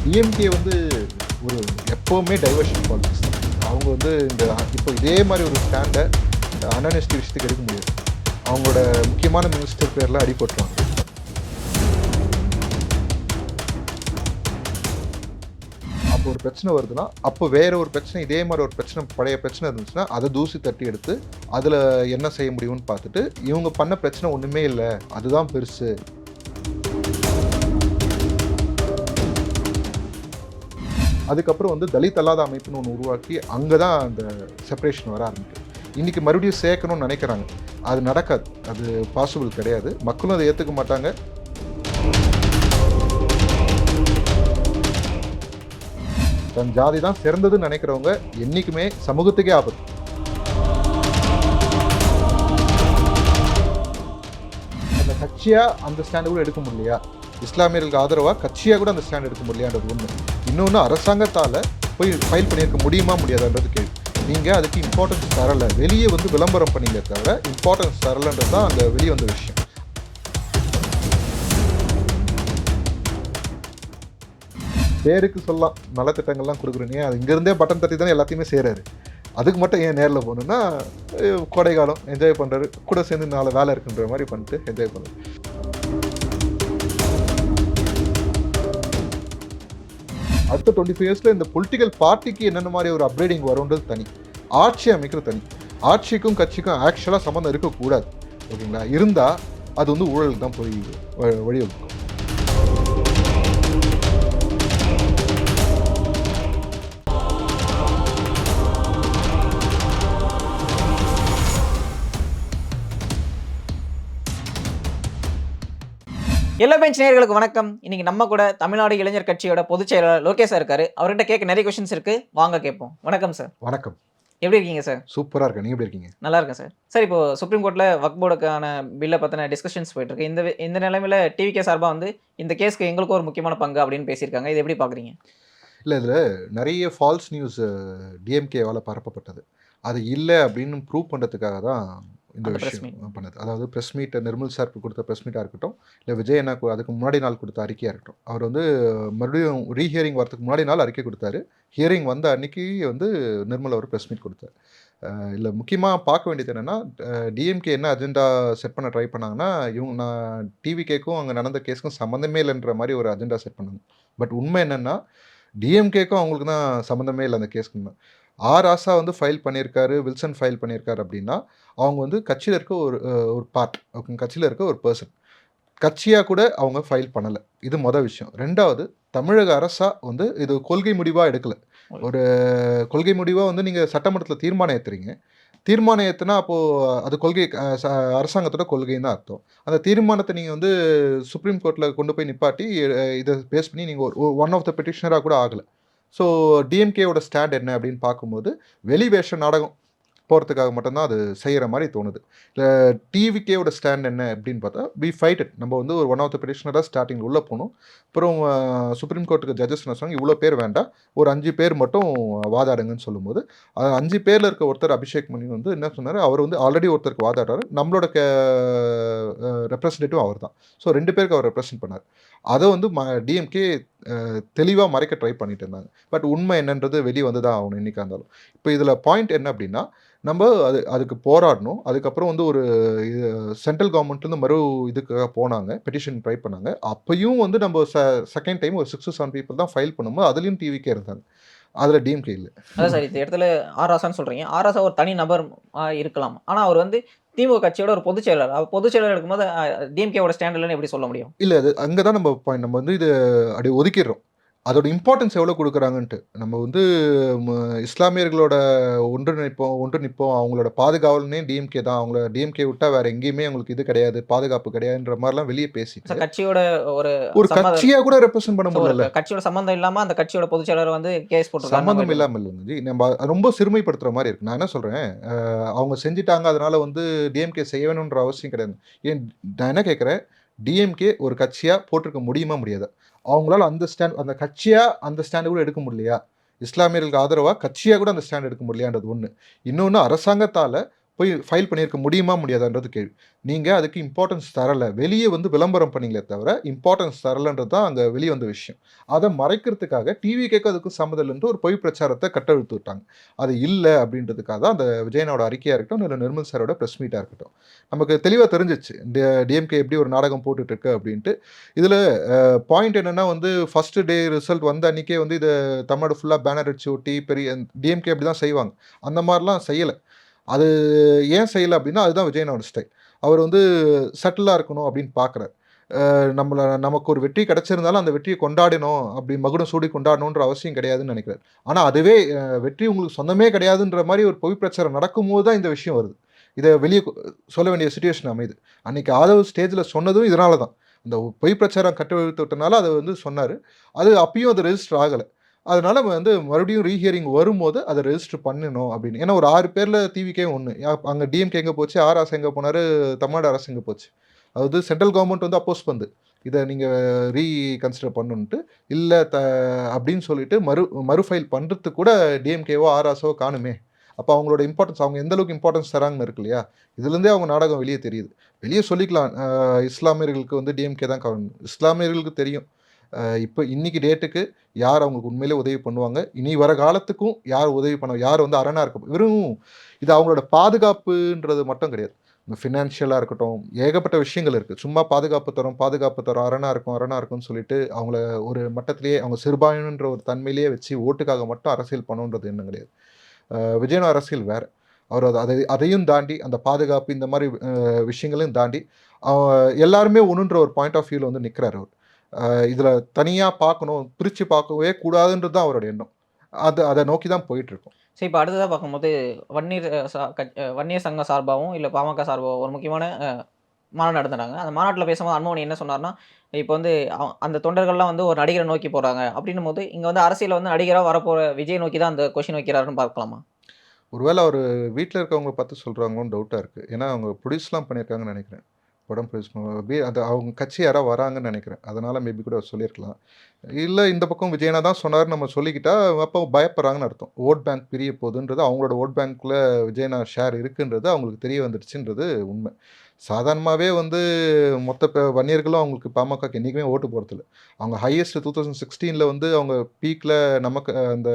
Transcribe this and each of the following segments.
DMK வந்து ஒரு எப்போவுமே டைவர்ஷன் பாலிட்டிக்ஸ் அவங்க வந்து இந்த இப்போ இதே மாதிரி ஒரு ஸ்டாண்டை அனனிஸ்ட் விஷயத்துக்கு எடுக்க முடியாது. அவங்களோட முக்கியமான மினிஸ்டர் பேர்லாம் அடிபட்டுருவாங்க அப்போ ஒரு பிரச்சனை வருதுன்னா அப்போ வேற ஒரு பிரச்சனை இதே மாதிரி ஒரு பிரச்சனை பழைய பிரச்சனை இருந்துச்சுன்னா அதை தூசி தட்டி எடுத்து அதில் என்ன செய்ய முடியும்னு பார்த்துட்டு இவங்க பண்ண பிரச்சனை ஒன்றுமே இல்லை அதுதான் பெருசு. அதுக்கப்புறம் வந்து தலித் அல்லாத அமைப்புன்னு ஒன்று உருவாக்கி அங்கே தான் அந்த செப்பரேஷன் வர ஆரம்பிக்குது. இன்றைக்கி மறுபடியும் சேர்க்கணும்னு நினைக்கிறாங்க. அது நடக்காது. அது பாசிபிள் கிடையாது. மக்களும் அதை ஏற்றுக்க மாட்டாங்க. தன் ஜாதி தான் சிறந்ததுன்னு நினைக்கிறவங்க என்றைக்குமே சமூகத்துக்கே ஆபத்து. அந்த கட்சியாக அந்த ஸ்டாண்டு கூட எடுக்க முடியலையா? இஸ்லாமியர்களுக்கு ஆதரவாக கட்சியாக கூட அந்த ஸ்டாண்ட் எடுக்க முடியலையான்றது ஒன்று இன்னொன்று அரசாங்கத்தால் போய் ஃபைல் பண்ணியிருக்க முடியுமா முடியாதான்றது கேள்வி. நீங்கள் அதுக்கு இம்பார்ட்டன்ஸ் தரலை. வெளியே வந்து விளம்பரம் பண்ணிங்க தவிர இம்பார்ட்டன்ஸ் தரலைன்றது தான் அங்கே வெளியே வந்த விஷயம். பேருக்கு சொல்லலாம். நலத்திட்டங்கள்லாம் கொடுக்குறீங்க. அது இங்கேருந்தே பட்டன் தட்டி தானே எல்லாத்தையுமே செய்கிறாரு அதுக்கு மட்டும் ஏன் நேரில் போகணுன்னா கோடைக்காலம் என்ஜாய் பண்ணுறாரு கூட சேர்ந்து நாலு வேலை இருக்குன்ற மாதிரி பண்ணிட்டு என்ஜாய் பண்ணுறாரு அடுத்த டுவெண்ட்டி ஃபைவ் இயர்ஸில் இந்த பொலிட்டிக்கல் பார்ட்டிக்கு என்னென்ன மாதிரி ஒரு அப்கிரேடிங் வரும்ன்றது தனி. ஆட்சி அமைக்கிறது தனி. ஆட்சிக்கும் கட்சிக்கும் ஆக்சுவலாக சம்மந்தம் இருக்கக்கூடாது. ஓகேங்களா? இருந்தால் அது வந்து ஊழலுக்கு தான் போய் வழிவகுக்கும். எல்லா பெஞ்ச் நேயர்களுக்கு வணக்கம். இன்னைக்கு நம்ம கூட தமிழ்நாடு இளைஞர் கட்சியோட பொதுச் செயலாளர் லோகேஷ் சார் இருக்காரு. அவர்கிட்ட கேட்க நிறைய கொஸ்டின்ஸ் இருக்கு. வாங்க கேட்போம். வணக்கம் சார் வணக்கம். எப்படி இருக்கீங்க சார் சூப்பராக இருக்கேன். நீங்கள் எப்படி இருக்கீங்க? நல்லா இருக்கேன் சார் சார் இப்போ சுப்ரீம் கோர்ட்டில் வக் போர்டுக்கான பில்லை பற்றின டிஸ்கஷன்ஸ் போயிட்டு இருக்கு இந்த இந்த நிலைமையில டிவிகே சார்பாக வந்து இந்த கேஸ்க்கு எங்களுக்கும் ஒரு முக்கியமான பங்கு அப்படின்னு பேசியிருக்காங்க. இது எப்படி பார்க்குறீங்க இல்லை இதில் நிறைய ஃபால்ஸ் நியூஸ் டிஎம்கேவால் பரப்பப்பட்டது. அது இல்லை அப்படின்னு ப்ரூவ் பண்ணுறதுக்காக தான் இந்த விஷயம் பண்ணது. அதாவது ப்ரெஸ் மீட்டை நிர்மல் சார் கொடுத்த ப்ரெஸ் மீட்டாக இருக்கட்டும் இல்லை விஜய் அண்ணா அதுக்கு முன்னாடி நாள் கொடுத்த அறிக்கையாக இருக்கட்டும். அவர் வந்து மறுபடியும் ரீஹியரிங் வரதுக்கு முன்னாடி நாள் அறிக்கை கொடுத்தாரு. ஹியரிங் வந்த அன்னைக்கு வந்து நிர்மல் அவர் ப்ரெஸ் மீட் கொடுத்தாரு. இல்லை முக்கியமாக பார்க்க வேண்டியது என்னென்னா டிஎம்கே என்ன அஜெண்டா செட் பண்ண ட்ரை பண்ணாங்கன்னா இவங்க நான் டிவிகேக்கும் அங்கே நடந்த கேஸுக்கும் சம்மந்தமே இல்லைன்ற மாதிரி ஒரு அஜெண்டா செட் பண்ணாங்க. பட் உண்மை என்னென்னா டிஎம்கேக்கும் அவங்களுக்கு தான் சம்மந்தமே இல்லை அந்த கேஸ்க்கு ஆர் ஆசா வந்து ஃபைல் பண்ணியிருக்காரு வில்சன் ஃபைல் பண்ணியிருக்காரு அப்படின்னா அவங்க வந்து கட்சியில் இருக்க ஒரு ஒரு பார்ட் ஓகே கட்சியில் இருக்க ஒரு பர்சன் கட்சியாக கூட அவங்க ஃபைல் பண்ணலை. இது மொதல் விஷயம். ரெண்டாவது தமிழக அரசா வந்து இது கொள்கை முடிவாக எடுக்கல. ஒரு கொள்கை முடிவாக வந்து நீங்கள் சட்டமன்றத்தில் தீர்மானம் ஏற்றுறீங்க தீர்மானம் ஏற்றுனா அப்போது அது கொள்கை அரசாங்கத்தோட கொள்கைன்னு தான் அர்த்தம். அந்த தீர்மானத்தை நீங்கள் வந்து சுப்ரீம் கோர்ட்டில் கொண்டு போய் நிப்பாட்டி இதை பேஸ் பண்ணி நீங்கள் ஒரு ஒன் ஆஃப் த பெட்டிஷனராக கூட ஆகலை. ஸோ டிஎம்கேவோட ஸ்டாண்ட் என்ன அப்படின்னு பார்க்கும்போது வெளிவேஷ நாடகம் போகிறதுக்காக மட்டும்தான் அது செய்கிற மாதிரி தோணுது. இல்லை டிவிகேவோட ஸ்டாண்ட் என்ன அப்படின்னு பார்த்தா வி ஃபைட் இட் நம்ம வந்து ஒரு ஒன் ஆஃப் த பெடிஷனராக ஸ்டார்டிங் உள்ளே போகணும் அப்புறம் சுப்ரீம் கோர்ட்டுக்கு ஜட்ஜஸ் என்ன சொன்னாங்க இவ்வளோ பேர் வேண்டாம். ஒரு அஞ்சு பேர் மட்டும் வாதாடுங்கன்னு சொல்லும்போது அஞ்சு பேரில் இருக்க ஒருத்தர் அபிஷேக் மணி வந்து என்ன சொன்னார் அவர் வந்து ஆல்ரெடி ஒருத்தருக்கு வாதாடுறாரு. நம்மளோட க ரெப்ரசன்டேட்டிவ் அவர் தான் ஸோ ரெண்டு பேருக்கு அவர் ரெப்ரசன்ட் பண்ணார். அதை வந்து ம டிஎம்கே தெளிவாக மறைக்க ட்ரை பண்ணிட்டு இருந்தாங்க. பட் உண்மை என்னன்றது வெளியே வந்து தான் ஆகணும் இன்னைக்கா இருந்தாலும். இப்போ இதில் பாயிண்ட் என்ன அப்படின்னா நம்ம அது அதுக்கு போராடணும். அதுக்கப்புறம் வந்து ஒரு இது சென்ட்ரல் கவர்மெண்ட்லேருந்து மறு இதுக்காக போனாங்க. பெட்டிஷன் ட்ரை பண்ணாங்க. அப்பையும் வந்து நம்ம ச செகண்ட் டைம் ஒரு சிக்ஸ் செவன் பீப்புள் தான் ஃபைல் பண்ணும்போது அதுலேயும் டிவிக்கே இருந்தாங்க. அதில் டிஎம்கே இல்லை. அதான் சார் இந்த இடத்துல ஆராசான்னு ஆர் ஆராசா ஒரு தனி நபர் இருக்கலாம். ஆனால் அவர் வந்து திமுக கட்சியோட ஒரு பொதுச் செயலாளர். பொதுச் செயலாளர் இருக்கும்போது டிஎம்கேவோட ஸ்டாண்டர்ட்லன்னு எப்படி சொல்ல முடியும்? இல்லை அது அங்கே தான் நம்ம பாயிண்ட் நம்ம வந்து இது அப்படி ஒதுக்கிடுறோம். அதோட இம்பார்ட்டன்ஸ் எவ்வளோ கொடுக்குறாங்கன்ட்டு. நம்ம வந்து இஸ்லாமியர்களோட ஒன்று நிற்போம் ஒன்று நிற்போம் அவங்களோட பாதுகாவல்னே டிஎம்கே தான். அவங்கள டிஎம்கே விட்டா வேற எங்கேயுமே அவங்களுக்கு இது கிடையாது பாதுகாப்பு கிடையாதுன்ற மாதிரிலாம் வெளியே சார் கட்சியோட ஒரு ஒரு கட்சியா கூட ரெப்ரசென்ட் பண்ண முடியல. கட்சியோட சம்பந்தம் இல்லாம அந்த கட்சியோட பொதுச் செயலாளர் வந்து கேஸ் சம்மந்தம் போட்டுருக்காங்க இல்லாமல் இல்லைங்க நம்ம ரொம்ப சிறுமைப்படுத்துற மாதிரி இருக்கு. நான் என்ன சொல்றேன்? அவங்க செஞ்சிட்டாங்க அதனால வந்து டிஎம்கே செய்ய வேணுன்ற அவசியம் கிடையாது. ஏன் நான் என்ன கேட்குறேன் டிஎம்கே ஒரு கட்சியா போட்டிருக்க முடியுமா? முடியாதா. அவங்களால அந்த ஸ்டாண்ட் அந்த கட்சியாக அந்த ஸ்டாண்டு கூட எடுக்க முடியலையா? இஸ்லாமியர்களுக்கு ஆதரவாக கட்சியாக கூட அந்த ஸ்டாண்ட் எடுக்க முடியலையான்றது ஒன்று இன்னொன்று அரசாங்கத்தால் போய் ஃபைல் பண்ணியிருக்க முடியுமா முடியாதான்றது கேள்வி. நீங்கள் அதுக்கு இம்பார்ட்டன்ஸ் தரலை. வெளியே வந்து விளம்பரம் பண்ணீங்களே தவிர இம்பார்ட்டன்ஸ் தரலைன்றது தான் அங்கே வெளியே வந்த விஷயம். அதை மறைக்கிறதுக்காக டிவி கேட்க அதுக்கு சம்மதம் ஒரு பொய் பிரச்சாரத்தை கட்டழுத்து விட்டாங்க. அது இல்லை அப்படின்றதுக்காக தான் அந்த விஜயனோட அறிக்கையாக இருக்கட்டும் இல்லை நிர்மல் சாரோட ப்ரெஸ் மீட்டாக இருக்கட்டும். நமக்கு தெளிவாக தெரிஞ்சிச்சு. டிஎம்கே எப்படி ஒரு நாடகம் போட்டுட்ருக்கு அப்படின்ட்டு. இதில் பாயிண்ட் என்னென்னா வந்து ஃபர்ஸ்ட் டே ரிசல்ட் வந்த அன்னைக்கே வந்து இதை தமிழ்நாடு ஃபுல்லாக பேனர் அடிச்சு ஒட்டி பெரிய டிஎம்கே அப்படி தான் செய்வாங்க. அந்த மாதிரிலாம் செய்யலை. அது ஏன் செய்யலை அப்படின்னா அதுதான் விஜயனோட ஸ்டைல் அவர் வந்து சட்டிலாக இருக்கணும் அப்படின்னு பார்க்குறாரு நம்மளை நமக்கு ஒரு வெற்றி கிடச்சிருந்தாலும் அந்த வெற்றியை கொண்டாடணும் அப்படி மகுடம் சூடி கொண்டாடணுன்ற அவசியம் கிடையாதுன்னு நினைக்கிறார். ஆனால் அதுவே வெற்றி உங்களுக்கு சொந்தமே கிடையாதுன்ற மாதிரி ஒரு பொய் பிரச்சாரம் நடக்கும்போது தான் இந்த விஷயம் வருது. இதை வெளியே சொல்ல வேண்டிய சுச்சுவேஷன் அமையுது. அன்றைக்கி ஆதவ் ஸ்டேஜில் சொன்னதும் இதனால தான் அந்த பொய் பிரச்சாரம் கட்டவிழ்த்து விட்டனால அதை வந்து சொன்னார். அது அப்பயும் அது ரெஜிஸ்டர் ஆகலை. அதனால் வந்து மறுபடியும் ரீஹியரிங் வரும்போது அதை ரெஜிஸ்டர் பண்ணணும் அப்படின்னு. ஏன்னா ஒரு ஆறு பேரில் டிவிக்கே ஒன்று அங்கே டிஎம்கே எங்கே போச்சு ஆர் அரசு எங்கே போனார் தமிழ்நாடு அரசு எங்கே போச்சு. அதாவது சென்ட்ரல் கவர்மெண்ட் வந்து அப்போஸ் பண்ணுது இதை நீங்கள் ரீகன்சிடர் பண்ணணுன்ட்டு இல்லை த அப்படின்னு சொல்லிட்டு மறு மறுஃபைல் பண்ணுறதுக்கு கூட டிஎம்கேவோ ஆர்ஆஸோ காணுமே. அப்போ அவங்களோட இம்பார்ட்டன்ஸ் அவங்க எந்த அளவுக்கு இம்பார்ட்டன்ஸ் தராங்கன்னு இருக்கு இல்லையா? இதுலேருந்தே அவங்க நாடகம் வெளியே தெரியுது. வெளியே சொல்லிக்கலாம். இஸ்லாமியர்களுக்கு வந்து டிஎம்கே தான் காரணம். இஸ்லாமியர்களுக்கு தெரியும். இப்போ இன்னைக்கு டேட்டுக்கு யார் அவங்களுக்கு உண்மையிலே உதவி பண்ணுவாங்க? இனி வர காலத்துக்கும் யார் உதவி பண்ண யார் வந்து அரணாக இருக்க வெறும் இது அவங்களோட பாதுகாப்புன்றது மட்டும் கிடையாது. இந்த ஃபினான்ஷியலாக இருக்கட்டும் ஏகப்பட்ட விஷயங்கள் இருக்குது சும்மா பாதுகாப்பு தரும் பாதுகாப்பு தரும் அரணாக இருக்கும் அரணாக இருக்கும்னு சொல்லிட்டு அவங்கள ஒரு மட்டத்திலேயே அவங்க சிறுபான்மைன்ற ஒரு தன்மையிலேயே வச்சு ஓட்டுக்காக மட்டும் அரசியல் பண்ணணுன்றது என்ன கிடையாது. விஜயன அரசியல் வேறு. அவர் அதை அதையும் தாண்டி அந்த பாதுகாப்பு இந்த மாதிரி விஷயங்களையும் தாண்டி அவ- எல்லாருமே ஒன்றுன்ற ஒரு பாயிண்ட் ஆஃப் வியூவில் வந்து நிற்கிறார் அவர். இதில் தனியாக பார்க்கணும் பிரித்து பார்க்கவே கூடாதுன்றது தான் அவரோட எண்ணம். அது அதை நோக்கி தான் போயிட்டு இருக்கோம் சரி இப்போ அடுத்ததாக பார்க்கும்போது வன்னியர் வன்னியர் சங்க சார்பாகவும் இல்லை பாமக சார்பாகவும் ஒரு முக்கியமான மாநாடு நடத்துனாங்க. அந்த மாநாட்டில் பேசும்போது அன்புமணி என்ன சொன்னார்னா இப்போ வந்து அந்த தொண்டர்கள்லாம் வந்து ஒரு நடிகரை நோக்கி போகிறாங்க அப்படின்னும் போது இங்கே வந்து அரசியல் வந்து நடிகராக வரப்போகிற விஜய் நோக்கி தான் அந்த கொஷின் வைக்கிறாருன்னு பார்க்கலாமா? ஒருவேளை அவர் வீட்டில் இருக்கவங்க பார்த்து சொல்கிறாங்களோன்னு டவுட்டாக இருக்குது ஏன்னா அவங்க ப்ரொடியூஸ்லாம் பண்ணியிருக்காங்கன்னு நினைக்கிறேன். படம் ப்ரொடியூஸ் அது அவங்க கட்சி யாராவது வராங்கன்னு நினைக்கிறேன். அதனால் மேபி கூட சொல்லியிருக்கலாம். இல்லை இந்த பக்கம் விஜயனா தான் சொன்னார் நம்ம சொல்லிக்கிட்டா அப்போ பயப்படுறாங்கன்னு அர்த்தம். ஓட் பேங்க் பிரிய போகுதுன்றது அவங்களோட ஓட் பேங்க்கில் விஜயனா ஷேர் இருக்குன்றது அவங்களுக்கு தெரிய வந்துடுச்சுன்றது உண்மை. சாதாரணமாகவே வந்து மொத்த வன்னியர்களும் அவங்களுக்கு பாமகக்கு என்றைக்குமே ஓட்டு போகிறதில்ல அவங்க ஹையஸ்ட் டூ தௌசண்ட் சிக்ஸ்டீனில் வந்து அவங்க பீக்கில் நமக்கு அந்த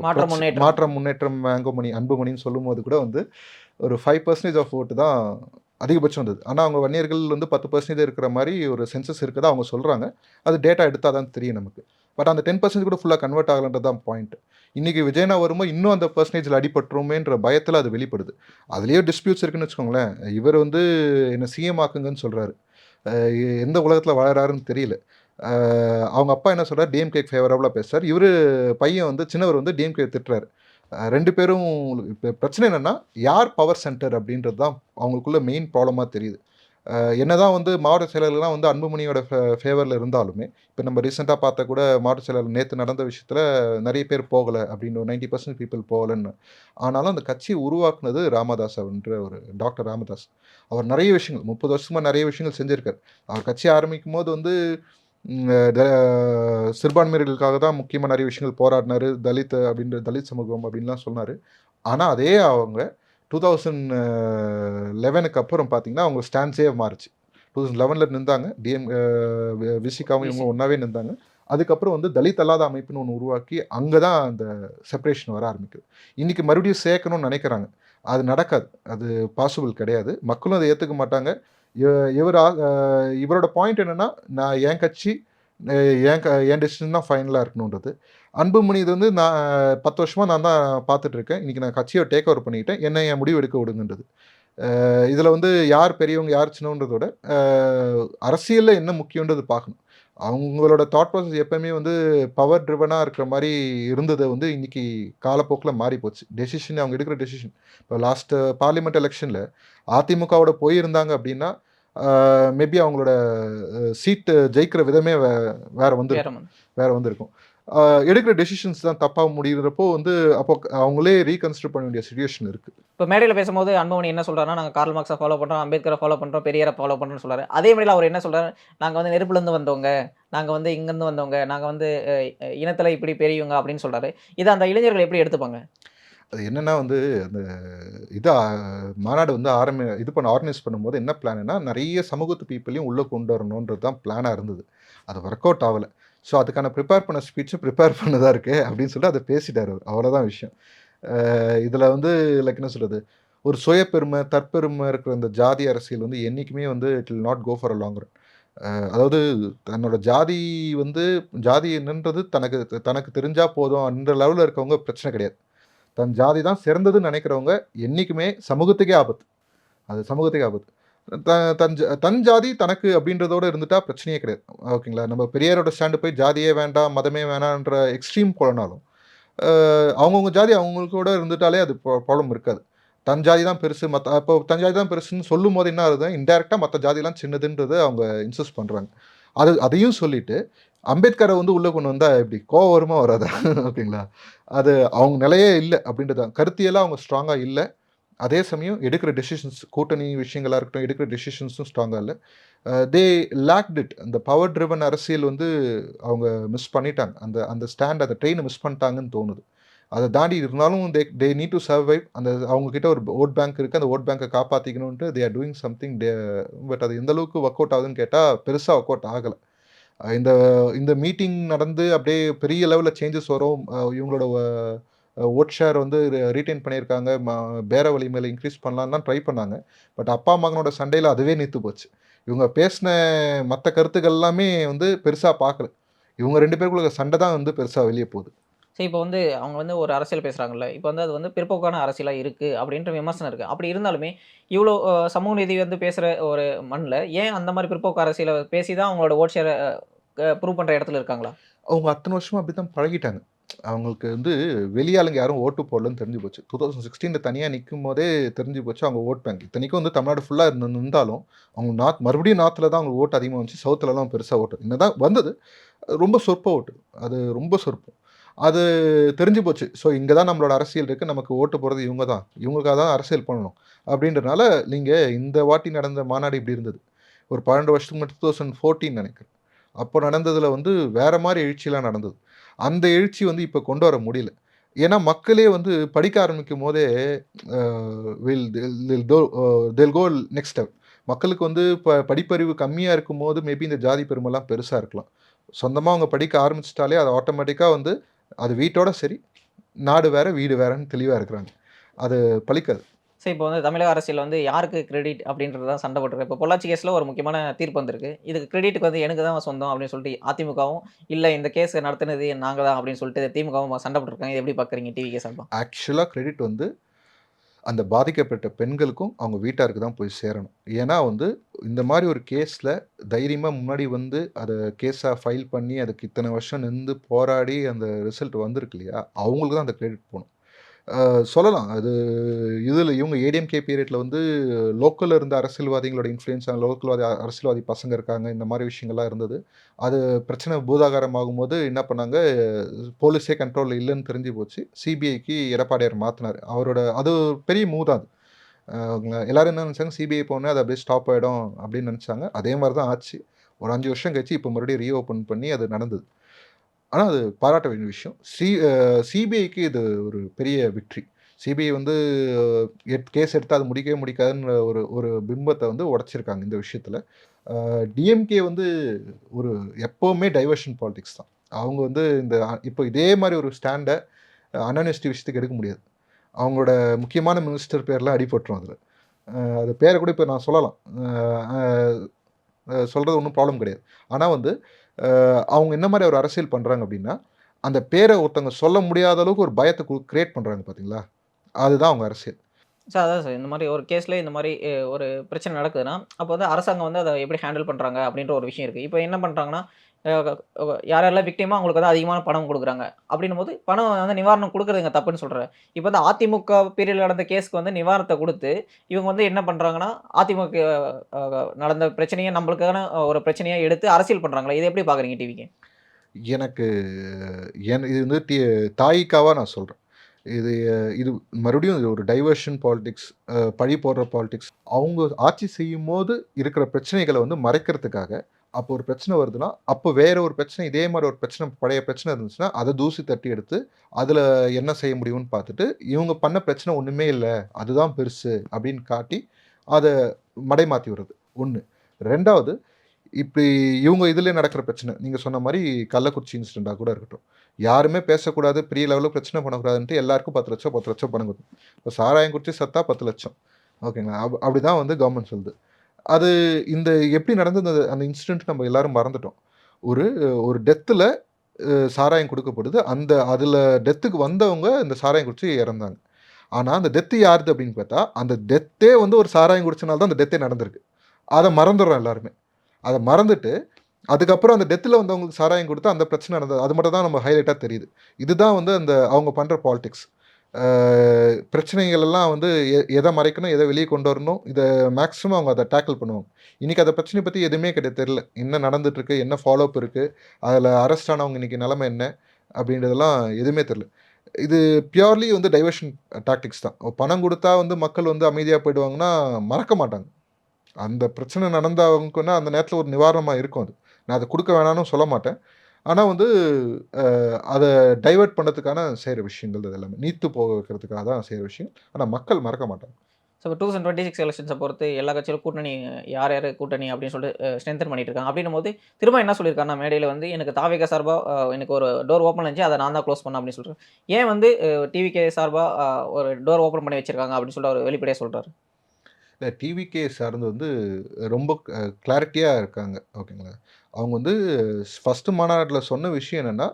மாற்றம் புரட்சி- முன்னேற்றம். முன்னேற்றம் அங்குமணி அன்புமணின்னு சொல்லும்போது கூட வந்து ஒரு ஃபைவ் பர்சன்டேஜ் ஆஃப் ஓட்டு தான் அதிகபட்சம் வந்தது ஆனால் அவங்க வன்னியர்கள் வந்து பத்து பர்சன்டேஜ் இருக்கிற மாதிரி ஒரு சென்சஸ் இருக்குதா அவங்க சொல்கிறாங்க அது டேட்டா எடுத்தால் தான் தெரியும் நமக்கு. பட் அந்த டென் பர்சன்டேஜ் கூட ஃபுல்லாக கன்வெர்ட் ஆகலன்றது தான் பாயிண்ட் இன்றைக்கி விஜயனா வருமோ இன்னும் அந்த பர்சன்டேஜில் அடிபட்டுருமேன்ற பயத்தில் அது வெளிப்படுது. அதுலேயே டிஸ்பியூட்ஸ் இருக்குன்னு வச்சுக்கோங்களேன். இவர் வந்து என்னை சிஎம் ஆக்குங்கன்னு சொல்கிறாரு எந்த உலகத்தில் வாழறாருன்னு தெரியல. அவங்க அப்பா என்ன சொல்கிறார் டிஎம்கேக்கு ஃபேவரபுளாக பேசுகிறார் இவர் பையன் வந்து சின்னவர் வந்து டிஎம்கே திட்டுறாரு. ரெண்டு பேரும் இப்போ பிரச்சனை என்னென்னா யார் பவர் சென்டர் அப்படின்றது தான் அவங்களுக்குள்ள மெயின் ப்ராப்ளமாக தெரியுது. என்னதான் வந்து மாவட்ட செயலர்கள்லாம் வந்து அன்புமணியோட ஃபேவரில் இருந்தாலுமே இப்போ நம்ம ரீசெண்டாக பார்த்தா கூட மாவட்ட செயலர் நேற்று நடந்த விஷயத்தில் நிறைய பேர் போகலை அப்படின்னு நைன்டி பர்சன்ட் பீப்புள் போகலைன்னு. ஆனாலும் அந்த கட்சி உருவாக்குனது ராமதாஸ் அப்படின்ற ஒரு டாக்டர் ராமதாஸ். அவர் நிறைய விஷயங்கள் முப்பது வருஷமாக நிறைய விஷயங்கள் செஞ்சுருக்கார். அவர் கட்சி ஆரம்பிக்கும் போது வந்து சிறுபான்மையர்களுக்காக தான் முக்கியமாக நிறைய விஷயங்கள் போராடினாரு. தலித் அப்படின்ற தலித் சமூகம் அப்படின்லாம் சொன்னார். ஆனால் அதே அவங்க டூ தௌசண்ட் லெவனுக்கு அப்புறம் பார்த்தீங்கன்னா அவங்க ஸ்டான்ஸே மாறுச்சு. டூ தௌசண்ட் லெவனில் நின்றாங்க. டிஎம் விசிகாவும் இவங்க ஒன்றாவே நின்றாங்க. அதுக்கப்புறம் வந்து தலித் அல்லாத அமைப்புன்னு ஒன்று உருவாக்கி அங்கே தான் அந்த செப்பரேஷன் வர ஆரம்பிக்குது. இன்றைக்கி மறுபடியும் சேர்க்கணும்னு நினைக்கிறாங்க. அது நடக்காது. அது பாசிபிள் கிடையாது. மக்களும் அதை ஏற்றுக்க மாட்டாங்க. இவர் இவரோட பாயிண்ட் என்னென்னா நான் என் கட்சி என் க என் டெசிஷன் தான் ஃபைனலாக இருக்கணுன்றது அன்புமணி இது வந்து நான் பத்து வருஷமாக நான் தான் பார்த்துட்டு இருக்கேன் இன்றைக்கி நான் கட்சியை டேக் ஓவர் பண்ணிக்கிட்டேன். என்ன என் முடிவு எடுக்க விடுங்கன்றது. இதில் வந்து யார் பெரியவங்க யார் சின்னன்றதோட அரசியலில் என்ன முக்கியன்றது பார்க்கணும். அவங்களோட தாட் ப்ராசஸ் எப்பவுமே வந்து பவர் ட்ரிவனாக இருக்கிற மாதிரி இருந்ததை வந்து இன்னைக்கு காலப்போக்கில் மாறி போச்சு. டெசிஷன் அவங்க எடுக்கிற டெசிஷன் இப்போ லாஸ்ட் பார்லிமெண்ட் எலெக்ஷனில் அதிமுகவோட போயிருந்தாங்க அப்படின்னா மேபி அவங்களோட சீட்டு ஜெயிக்கிற விதமே வே வேற வந்து வேற வந்திருக்கும். எடுக்கிற டெசிஷன்ஸ் தான் தப்பாக முடிகிறப்போ வந்து அப்போ அவங்களே ரீகன்சிடர் பண்ண வேண்டிய சுச்சுவேஷன் இருக்குது இப்போ மேடையில் பேசும்போது அன்புமணி என்ன சொல்றாருன்னா நாங்கள் கார்ல் மார்க்ஸை ஃபாலோ பண்ணுறோம் அம்பேத்கரை ஃபாலோ பண்ணுறோம் பெரியாரை ஃபாலோ பண்ணுறோம்னு சொல்றாரு. அதே மாதிரில அவர் என்ன சொல்றாரு? நாங்கள் வந்து நெருப்புலேருந்து வந்தவங்க நாங்கள் வந்து இங்கேருந்து வந்தவங்க நாங்கள் வந்து இனத்தில் இப்படி பெரியவங்க அப்படின்னு சொல்றாரு. இதை அந்த இளைஞர்கள் எப்படி எடுத்துப்பாங்க? அது என்னன்னா வந்து அந்த இது ஆ மாநாடு வந்து ஆரம்பி இது பண்ண ஆர்கனைஸ் பண்ணும்போது என்ன பிளானுன்னா, நெறைய சமூகத்து பீப்பிளையும் உள்ள கொண்டு வரணுன்றது தான் பிளானா இருந்தது. அது ஒர்க் அவுட் ஆவல. ஸோ அதுக்கான ப்ரிப்பேர் பண்ண ஸ்பீச்சும் ப்ரிப்பேர் பண்ணதா இருக்குது அப்படின்னு சொல்லிட்டு அதை பேசிட்டார் அவர் அவ்வளோதான் விஷயம். இதில் வந்து லைக் என்ன சொல்கிறது ஒரு சுயப்பெருமை தற்பெருமை இருக்கிற இந்த ஜாதி அரசியல் வந்து என்னைக்குமே வந்து it will not go for a long run. அதாவது தன்னோட ஜாதி வந்து ஜாதி என்னன்றது தனக்கு தனக்கு தெரிஞ்சால் போதும் அந்த லெவலில் இருக்கவங்க பிரச்சனை கிடையாது. தன் ஜாதி தான் சிறந்ததுன்னு நினைக்கிறவங்க என்னைக்குமே சமூகத்துக்கே ஆபத்து. அது சமூகத்துக்கே ஆபத்து. த தன் தன் ஜாதி தனக்கு அப்படின்றதோட இருந்துட்டா பிரச்சனையே கிடையாது. ஓகேங்களா? நம்ம பெரியாரோட ஸ்டாண்டு போய் ஜாதியே வேண்டாம், மதமே வேணான்ற எக்ஸ்ட்ரீம் போலனாலும், அவங்கவுங்க ஜாதி அவங்களுக்கூட இருந்துட்டாலே அது ப்ராப்ளம் இருக்காது. தன் ஜாதி தான் பெருசு மற்ற அப்போ தன் ஜாதி தான் பெருசுன்னு சொல்லும் போது என்ன ஆகுது, இன்டெரக்டாக மற்ற ஜாதிலாம் சின்னதுன்றது அவங்க இன்சிஸ்ட் பண்ணுறாங்க அது அதையும் சொல்லிட்டு, அம்பேத்கரை வந்து உள்ளே கொண்டு வந்தால் எப்படி? கோவரமாக வராதா? ஓகேங்களா? அது அவங்க நிலையே இல்லை அப்படின்றது தான். அவங்க ஸ்ட்ராங்காக இல்லை அதே சமயம் எடுக்கிற டெசிஷன்ஸ் கூட்டணி விஷயங்களாக இருக்கட்டும், எடுக்கிற டெசிஷன்ஸும் ஸ்ட்ராங்காக இல்லை தே லேக்ட் இட். அந்த பவர் ட்ரிவன் அரசியல் வந்து அவங்க மிஸ் பண்ணிட்டாங்க. அந்த அந்த ஸ்டாண்ட் அந்த ட்ரெயினை மிஸ் பண்ணிட்டாங்கன்னு தோணுது. அதை தாண்டி இருந்தாலும் they they need to survive. அந்த அவங்கக்கிட்ட ஒரு ஓட் பேங்க் இருக்குது அந்த ஓட் பேங்க்கை காப்பாற்றிக்கணுன்ட்டு they are doing something they but அது எந்த அளவுக்கு ஒர்க் அவுட் ஆகுதுன்னு கேட்டால் பெருசாக ஒர்க் அவுட் ஆகலை இந்த இந்த மீட்டிங் நடந்து அப்படியே பெரிய லெவலில் சேஞ்சஸ் வரும். இவங்களோட வோட் ஷேர் வந்து ரி ரீட்டெயின் பண்ணியிருக்காங்க. பேர வலிமையில இன்கிரீஸ் பண்ணலான்னு தான் ட்ரை பண்ணாங்க. பட் அப்பா, மகனோட சண்டையில அதுவே நித்து போச்சு. இவங்க பேசின மத்த கருத்துக்கள் எல்லாமே வந்து பெருசா பார்க்கல. இவங்க 2 பேருக்குள்ள சண்டை தான் வந்து பெருசா வெளிய போகுது. சரி இப்போ வந்து அவங்க வந்து ஒரு அரசியல் பேசுறாங்கல்ல. இப்போ வந்து அது வந்து பிற்போக்கான அரசியலா இருக்கு அப்படின்ற விமர்சனம் இருக்கு. அப்படி இருந்தாலுமே, இவ்வளோ சமூக நீதி வந்து பேசுற ஒரு மண்ல, ஏன் அந்த மாரி பிற்போக்கு அரசியல பேசி தான் அவங்களோட வோட் ஷேர ப்ரூவ் பண்ற இடத்துல இருக்காங்களா? அவங்க அத்தன வருஷமா அப்படித்தான் பழகிட்டாங்க. அவங்களுக்கு வந்து வெளியாளுங்க யாரும் ஓட்டு போடலன்னு தெரிஞ்சு போச்சு. டூ தௌசண்ட் சிக்ஸ்டீனில் தனியாக நிற்கும் போதே தெரிஞ்சு போச்சு அவங்க ஓட் பேங்க். இத்தனைக்கும் வந்து தமிழ்நாடு ஃபுல்லாக இருந்து இருந்தாலும், அவங்க நார்த் மறுபடியும் நார்த்தில் தான் அவங்க ஓட்டு அதிகமாக வந்துச்சு. சவுத்துலலாம் பெருசாக ஓட்டு என்னதான் வந்தது. ரொம்ப சொற்ப ஓட்டு. அது ரொம்ப சொற்பம். அது தெரிஞ்சு போச்சு. ஸோ இங்கே தான் நம்மளோட அரசியல் இருக்குது நமக்கு ஓட்டு போடுறது இவங்க தான். இவங்களுக்காக தான் அரசியல் பண்ணணும். அப்படின்றனால நீங்கள் இந்த வாட்டி நடந்த மாநாடு இப்படி இருந்தது. ஒரு 12 வருஷத்துக்கு முன்னாடி 2014 நெனைக்கிறேன். அப்போ நடந்ததில் வந்து வேறு மாதிரி எழுச்சிலாம் நடந்தது. அந்த எழுச்சி வந்து இப்போ கொண்டு வர முடியல. ஏன்னா மக்களே வந்து படிக்க ஆரம்பிக்கும்போதே போதே வில் தில் டோ தில் கோ நெக்ஸ்ட் ஸ்டெப். மக்களுக்கு வந்து ப படிப்பறிவு கம்மியா இருக்கும்போது மேபி இந்த ஜாதி பெருமைலாம் பெருசாக இருக்கலாம். சொந்தமாக அவங்க படிக்க ஆரம்பிச்சிட்டாலே அது ஆட்டோமேட்டிக்காக வந்து அது வீட்டோட சரி, நாடு வேற, வீடு வேறன்னு தெளிவாக இருக்கிறாங்க. அது பழிக்காது ஸோ இப்போ வந்து தமிழக அரசியல் வந்து யாருக்கு கிரெடிட் அப்படின்றது தான் சண்டை போட்டுருக்கு. இப்போ பொள்ளாச்சி கேஸில் ஒரு முக்கியமான தீர்ப்பு வந்திருக்கு. இதுக்கு கிரெடிட்டுக்கு வந்து எனக்கு தான் சொந்தம் அப்படின்னு சொல்லிட்டு அதிமுகவும், இல்லை இந்த கேஸ் நடத்துனது நாங்கள் தான் அப்படின்னு சொல்லிட்டு திமுகவும் சண்டை போட்டுருக்காங்க. எப்படி பார்க்குறீங்க டிவிகே சார்பா? ஆக்சுவலாக கிரெடிட் வந்து அந்த பாதிக்கப்பட்ட பெண்களுக்கும், அவங்க வீட்டாருக்கு தான் போய் சேரணும். ஏன்னா வந்து இந்த மாதிரி ஒரு கேஸில் தைரியமாக முன்னாடி வந்து அதை கேஸாக ஃபைல் பண்ணி அதுக்கு இத்தனை வருஷம் நின்று போராடி அந்த ரிசல்ட் வந்திருக்கு இல்லையா? அவங்களுக்கு தான் அந்த கிரெடிட் போகணும் சொல்லலாம். அது இதில் இவங்க ஏடிஎம்கே பீரியடில் வந்து லோக்கல்ல இருந்த அரசியல்வாதிகளோட இன்ஃப்ளூயன்ஸ் லோக்கல்வாதி அரசியல்வாதி பசங்க இருக்காங்க. இந்த மாதிரி விஷயங்கள்லாம் இருந்தது. அது பிரச்சனை பூதாகாரம் ஆகும்போது என்ன பண்ணாங்க, போலீஸே கண்ட்ரோல்ல இல்லைன்னு தெரிஞ்சு போச்சு. சிபிஐக்கு எடப்பாடியார் மாற்றினார் அவரோட அது பெரிய மூவ் தான் அது. எல்லோரும் என்ன நினச்சாங்க சிபிஐ போனே அது அப்படியே ஸ்டாப் ஆகிடும் அப்படின்னு நினச்சாங்க அதே மாதிரி தான் ஆச்சு. ஒரு அஞ்சு வருஷம் கழிச்சு இப்போ மறுபடியும் ரீஓப்பன் பண்ணி அது நடந்தது. ஆனா அது பாராட்ட வேண்டிய விஷயம். சி சிபிஐக்கு இது ஒரு பெரிய விக்ட்ரி சிபிஐ வந்து எட் கேஸ் எடுத்தால் அது முடிக்கவே முடிக்காதுன்ற ஒரு ஒரு பிம்பத்தை வந்து உடைச்சிருக்காங்க இந்த விஷயத்தில் டிஎம்கே வந்து ஒரு எப்போவுமே டைவர்ஷன் பாலிடிக்ஸ் தான். அவங்க வந்து இந்த இப்போ இதே மாதிரி ஒரு ஸ்டாண்டை அன்ஹானஸ்டி விஷயத்துக்கு எடுக்க முடியாது. அவங்களோட முக்கியமான மினிஸ்டர் பேர்லாம் அடிபட்டுரும் அதில் அது பேரை கூட இப்போ நான் சொல்லலாம். சொல்கிறது ஒன்றும் ப்ராப்ளம் கிடையாது. ஆனால் வந்து அவங்க என்ன மாதிரி ஒரு அரசியல் பண்ணுறாங்க அப்படின்னா, அந்த பேரை ஒருத்தவங்க சொல்ல முடியாத அளவுக்கு ஒரு பயத்தை கு கிரியேட் பண்ணுறாங்க பார்த்தீங்களா? அதுதான் அவங்க அரசியல். சார் அதான் சார். இந்த மாதிரி ஒரு கேஸில் இந்த மாதிரி ஒரு பிரச்சனை நடக்குதுன்னா, அப்போ வந்து அரசாங்கம் வந்து அதை எப்படி ஹேண்டில் பண்ணுறாங்க அப்படின்ற ஒரு விஷயம் இருக்குது இப்போ என்ன பண்ணுறாங்கன்னா யார் யாரெல்லாம் விக்டிமோ அவங்களுக்கு வந்து அதிகமான பணம் குடுக்குறாங்க. அப்படின்னும்போது பணம் வந்து நிவாரணம் கொடுக்குறதுங்க தப்புன்னு சொல்கிறேன் இப்போ வந்து அதிமுக பீரியடில் நடந்த கேஸ்க்கு வந்து நிவாரணத்தை கொடுத்து இவங்க வந்து என்ன பண்ணுறாங்கன்னா அதிமுக நடந்த பிரச்சனையை நம்மளுக்கான ஒரு பிரச்சனையாக எடுத்து அரசியல் பண்ணுறாங்களா இதை எப்படி பார்க்குறீங்க டிவிக்கு எனக்கு என் இது வந்து தாய்க்காவாக நான் சொல்கிறேன் இது இது மறுபடியும் இது ஒரு டைவர்ஷன் பாலிடிக்ஸ் பழி போடுற பாலிடிக்ஸ். அவங்க ஆட்சி செய்யும்போது இருக்கிற பிரச்சனைகளை வந்து மறைக்கிறதுக்காக, அப்போ ஒரு பிரச்சனை வருதுன்னா அப்போ வேற ஒரு பிரச்சனை இதே மாதிரி ஒரு பிரச்சனை பழைய பிரச்சனை இருந்துச்சுன்னா அதை தூசி தட்டி எடுத்து அதில் என்ன செய்ய முடியும்னு பார்த்துட்டு இவங்க பண்ண பிரச்சனை ஒன்றுமே இல்லை அதுதான் பெருசு அப்படின்னு காட்டி அதை மடை மாற்றி விடுறது. ஒன்று ரெண்டாவது இப்படி இவங்க இதில் நடக்கிற பிரச்சனை நீங்கள் சொன்ன மாதிரி கள்ளக்குறிச்சி இன்சிடெண்ட்டாக கூட இருக்கட்டும். யாருமே பேசக்கூடாது பெரிய லெவலில் பிரச்சனை பண்ணக்கூடாதுன்ட்டு எல்லாருக்கும் பத்து லட்சம் பத்து லட்சம் பணம் கொடுக்கும் இப்போ சாராயம் குடிச்சு சத்தா பத்து லட்சம். ஓகேங்களா? அப் அப்படி தான் வந்து கவர்மெண்ட் சொல்லுது. அது இந்த எப்படி நடந்தது? அந்த இன்சிடென்ட் நம்ம எல்லாரும் மறந்துட்டோம். ஒரு ஒரு டெத்தில் சாராயம் கொடுக்கப்படுது. அந்த அதில் டெத்துக்கு வந்தவங்க இந்த சாராயம் குடிச்சு இறந்தாங்க. ஆனால் அந்த டெத்து யாருது அப்படின்னு பார்த்தா அந்த டெத்தே வந்து ஒரு சாராயம் குடிச்சனால தான் அந்த டெத்தே நடந்திருக்கு. அதை மறந்துடுறோம் எல்லாருமே. அதை மறந்துட்டு அதுக்கப்புறம் அந்த டெத்தில் வந்தவங்களுக்கு சாராயம் கொடுத்து அந்த பிரச்சனை நடந்தது அது மட்டும் தான் நம்ம ஹைலைட்டாக தெரியுது. இதுதான் வந்து அந்த அவங்க பண்ணுற பாலிடிக்ஸ் பிரச்சனைகள் எல்லாம் வந்து எ- எதை மறைக்கணும் எதை வெளியே கொண்டு வரணும் இதை மேக்ஸிமம் அவங்க அதை டேக்கிள் பண்ணுவாங்க. இன்னைக்கு அதை பிரச்சனை பற்றி எதுவுமே கிடையாது தெரில என்ன நடந்துட்டுருக்கு என்ன ஃபாலோஅப் இருக்குது அதில் அரெஸ்ட் ஆனவங்க இன்னைக்கு நிலமை என்ன அப்படின்றதெல்லாம் எதுவுமே தெரில இது பியூர்லி வந்து டைவர்ஷன் டாக்டிக்ஸ் தான். பணம் கொடுத்தா வந்து மக்கள் வந்து அமைதியாக போயிடுவாங்கன்னா மறக்க மாட்டாங்க. அந்த பிரச்சனை நடந்தவங்கன்னா அந்த நேரத்தில் ஒரு நிவாரணமாக இருக்கும் அது. நான் அதை கொடுக்க வேணாம்னு சொல்ல மாட்டேன். ஆனால் வந்து அதை டைவர்ட் பண்ணுறதுக்கான செய்கிற விஷயங்கள் இது எல்லாமே. நீத்து போக வைக்கிறதுக்காக தான் செய்கிற விஷயம். ஆனால் மக்கள் மறக்க மாட்டாங்க. ஸோ இப்போ டூ தௌசண்ட் டுவெண்ட்டி சிக்ஸ் எலெக்ஷன்ஸை பொறுத்து எல்லா கட்சியிலும் கூட்டணி யார் யார் கூட்டணி அப்படின்னு சொல்லிட்டு ஸ்ட்ரென்தன் பண்ணிட்டு இருக்காங்க. அப்படின்னும் போது திரும்ப என்ன சொல்லியிருக்காங்க மேடையில் வந்து எனக்கு தாவிக சார்பாக எனக்கு ஒரு டோர் ஓப்பன் இருந்துச்சு அதை நான் தான் க்ளோஸ் பண்ணேன் அப்படின்னு சொல்கிறேன் ஏன் வந்து டிவிகே சார்பாக ஒரு டோர் ஓப்பன் பண்ணி வச்சிருக்காங்க அப்படின்னு சொல்லிட்டு அவர் வெளிப்படையாக சொல்கிறாரு இல்லை டிவிகே சார்ந்து வந்து ரொம்ப கிளாரிட்டியாக இருக்காங்க. ஓகேங்களா? அவங்க வந்து ஃபஸ்ட்டு மாநாட்டில் சொன்ன விஷயம் என்னென்னா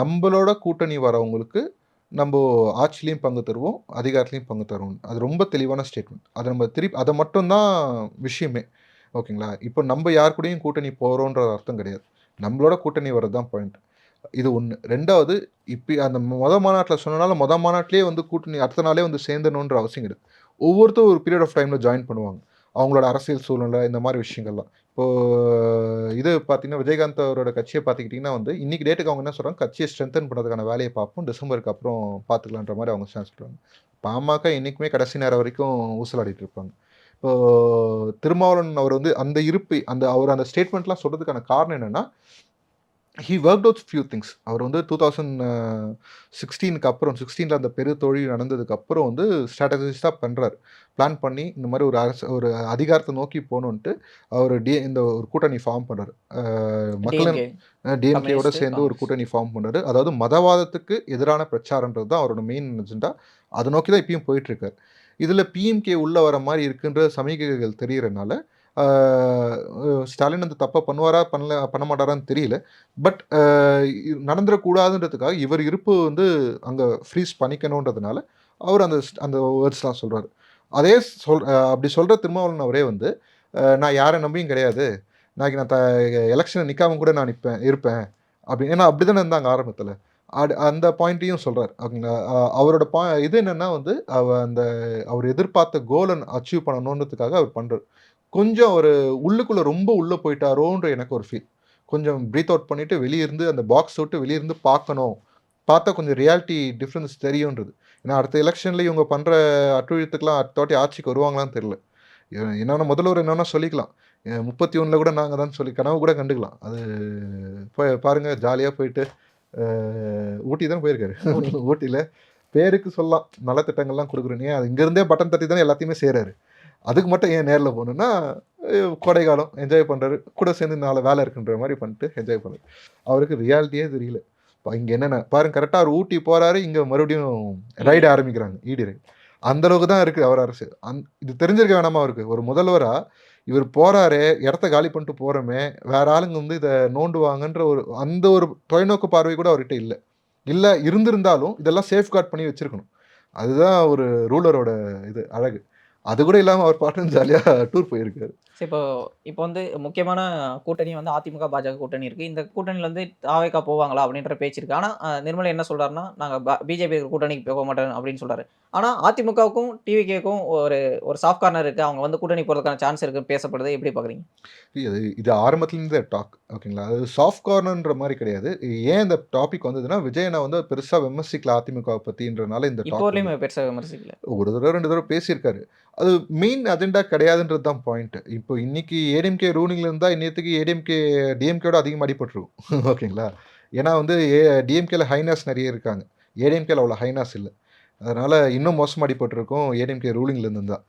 நம்மளோட கூட்டணி வரவங்களுக்கு நம்ம ஆட்சிலையும் பங்கு தருவோம் அதிகாரத்துலையும் பங்கு தருவோம். அது ரொம்ப தெளிவான ஸ்டேட்மெண்ட் அதை நம்ம திருப்பி அதை மட்டும்தான் விஷயமே. ஓகேங்களா? இப்போ நம்ம யார் கூடயும் கூட்டணி போகிறோன்ற அர்த்தம் கிடையாது. நம்மளோட கூட்டணி வர்றது தான் பாயிண்ட் இது ஒன்று ரெண்டாவது இப்போ அந்த மொத மாநாட்டில் சொன்னனால மொத மாநாட்டிலே வந்து கூட்டணி அடுத்த நாளே வந்து சேர்ந்தணுன்ற அவசியம் கிடையாது. ஒவ்வொருத்தரும் ஒரு பீரியட் ஆஃப் டைமில் ஜாயின் பண்ணுவாங்க. அவங்களோட அரசியல் சூழ்நிலை இந்த மாதிரி விஷயங்கள்லாம். இப்போது இது பார்த்தீங்கன்னா விஜயகாந்த் அவரோட கட்சியை பார்த்துக்கிட்டிங்கன்னா வந்து இன்றைக்கி டேட்டுக்கு அவங்க என்ன சொல்கிறாங்க கட்சியை ஸ்ட்ரென்தன் பண்ணுறதுக்கான வேலையை பார்ப்போம். டிசம்பருக்கு அப்புறம் பார்த்துக்கலான்ற மாதிரி அவங்க ஸ்டாண்ட் சொல்கிறாங்க பாமக என்றைக்குமே கடைசி நேரம் வரைக்கும் ஊசலாடிட்டு இருப்பாங்க. இப்போ திருமாவளவன் அவர் வந்து அந்த இருப்பு அந்த அவர் அந்த ஸ்டேட்மெண்ட்லாம் சொல்கிறதுக்கான காரணம் என்னென்னா he work out few things அவர் வந்து டூ தௌசண்ட் சிக்ஸ்டீனுக்கு அப்புறம் சிக்ஸ்டீனில் அந்த பெரு தொழில் நடந்ததுக்கு அப்புறம் வந்து ஸ்ட்ராட்டஜிஸ்டாக பண்ணுறாரு பிளான் பண்ணி இந்த மாதிரி ஒரு அரசு ஒரு அதிகாரத்தை நோக்கி போகணுன்ட்டு அவர் டி இந்த ஒரு கூட்டணி ஃபார்ம் பண்ணுறாரு மக்கள். டிஎம்கேயோட சேர்ந்து ஒரு. கூட்டணி ஃபார்ம் பண்ணாரு அதாவது மதவாதத்துக்கு எதிரான பிரச்சாரன்றது தான் அவரோட மெயின் அஜெண்டா அதை நோக்கி தான் இப்பயும் போயிட்டு இருக்காரு. இதில் பிஎம்கே உள்ள வர மாதிரி இருக்குன்ற சமீகைகள் தெரியறனால ஸ்டாலின் அந்த தப்பை பண்ணுவாரா பண்ணல பண்ண மாட்டாரான்னு தெரியல. பட் நடந்துடக்கூடாதுன்றதுக்காக இவர் இருப்பு வந்து அங்கே ஃப்ரீஸ் பண்ணிக்கணுன்றதுனால அவர் அந்த அந்த வேர்ட்ஸ்லாம் சொல்கிறாரு அதே சொல் அப்படி சொல்கிற திருமாவளவன் அவரே வந்து நான் யாரை நம்பியும் கிடையாது. நாளைக்கு நான் த எலெக்ஷனை நிற்காம கூட நான் நிற்பேன் இருப்பேன். அப்படி ஏன்னா அப்படி தானே இருந்தாங்க ஆரம்பத்தில். அது அந்த பாயிண்ட்டையும் சொல்கிறார் ஓகேங்களா? அவரோட பா இது என்னென்னா வந்து அவ அந்த அவர் எதிர்பார்த்த கோலை அச்சீவ் பண்ணணுன்றதுக்காக அவர் பண்ணுறார் கொஞ்சம் ஒரு உள்ளுக்குள்ளே ரொம்ப உள்ளே போயிட்டாரோன்ற எனக்கு ஒரு ஃபீல் கொஞ்சம் ப்ரீத் அவுட் பண்ணிவிட்டு வெளியிருந்து அந்த பாக்ஸ் விட்டு வெளியிருந்து பார்க்கணும். பார்த்தா கொஞ்சம் ரியாலிட்டி டிஃப்ரென்ஸ் தெரியுன்றது ஏன்னா அடுத்த எலெக்ஷனில் இவங்க பண்ணுற அட்டுழியத்துக்கெலாம் அடுத்த வாட்டி ஆட்சிக்கு வருவாங்களான்னு தெரில என்னென்ன முதல்வர் என்னென்னா சொல்லிக்கலாம். முப்பத்தி ஒன்றில் கூட நாங்கள் தான் சொல்லி கனவு கூட கண்டுக்கலாம். அது போய் பாருங்கள் ஜாலியாக போயிட்டு ஊட்டி தான் போயிருக்காரு. ஊட்டியில் பேருக்கு சொல்லலாம். நலத்திட்டங்கள்லாம் கொடுக்குறேன் ஏன் அது இங்கேருந்தே பட்டன் தட்டி தானே எல்லாத்தையுமே செய்கிறாரு அதுக்கு மட்டும் ஏன் நேரில் போகணுன்னா கோடை காலம் என்ஜாய் பண்ணுறாரு கூட சேர்ந்து நாலு வேலை இருக்குன்ற மாதிரி பண்ணிட்டு என்ஜாய் பண்ணுறாரு அவருக்கு ரியாலிட்டியே தெரியல. இப்போ இங்கே என்னென்ன பாருங்க கரெக்டாக அவர் ஊட்டி போகிறாரு இங்கே மறுபடியும் ரைடு ஆரம்பிக்கிறாங்க ஈடி ரைடு அந்த அளவுக்கு தான் இருக்குது அவர் அரசு. அந் இது தெரிஞ்சிருக்க வேணாமா அவருக்கு? ஒரு முதல்வராக இவர் போறாரு இடத்த காலி பண்ணிட்டு போகிறோமே வேற ஆளுங்க வந்து இதை நோண்டுவாங்கன்ற ஒரு அந்த ஒரு தொலைநோக்கு பார்வை கூட அவர்கிட்ட இல்லை. இல்லை இருந்திருந்தாலும் இதெல்லாம் சேஃப்கார்ட் பண்ணி வச்சிருக்கணும். அதுதான் ஒரு ரூலரோட இது அழகு. அது கூட இல்லாமல் அவர் பாட்டுன்னு ஜாலியாக டூர் போயிருக்காரு. சரி இப்போ இப்போ வந்து முக்கியமான கூட்டணி வந்து அதிமுக பாஜக கூட்டணி இருக்கு. இந்த கூட்டணியில வந்து தாவேக்கா போவாங்களா அப்படின்ற பேச்சு இருக்கு. ஆனா அஹ், நிர்மலா என்ன சொல்றாருன்னா நாங்க பிஜேபி கூட்டணிக்கு போக மாட்டோம் அப்படின்னு சொல்றாரு. ஆனா அதிமுகவுக்கும் டிவிகேக்கும் ஒரு ஒரு சாஃப்ட் கார்னர் இருக்கு. அவங்க வந்து கூட்டணி போறதுக்கான சான்ஸ் இருக்குன்னு பேசப்படுது. எப்படி பாக்குறீங்க? இது இது ஆரம்பத்துலேருந்தே டாக் ஓகேங்களா அது சாஃப்ட் கார்னர்ன்ற மாதிரி கிடையாது. ஏன் இந்த டாபிக் வந்ததுன்னா விஜயனை வந்து பெருசாக விமர்சிக்கல அதிமுக பற்றின்றனால இந்த டாபிக் வரலையுமே பெருசா விமர்சிக்கல. ஒரு தடவை ரெண்டு தடவை பேசியிருக்காரு. அது மெயின் அஜெண்டா கிடையாதுன்றது தான் பாயிண்ட் இப்போ இன்னைக்கு ஏடிஎம்கே ரூலிங்ல இருந்தால் இன்னத்துக்கு ஏடிஎம்கே டிஎம்கேட அதிகமாக அடிபட்டுருக்கும் ஓகேங்களா? ஏன்னா வந்து ஏ டிஎம்கேல ஹைனாஸ் நிறைய இருக்காங்க. ஏடிஎம்கேல அவ்வளோ ஹைனாஸ் இல்லை. அதனால் இன்னும் மோசமாக அடிபட்டிருக்கும் ஏடிஎம்கே ரூலிங்லேருந்து தான்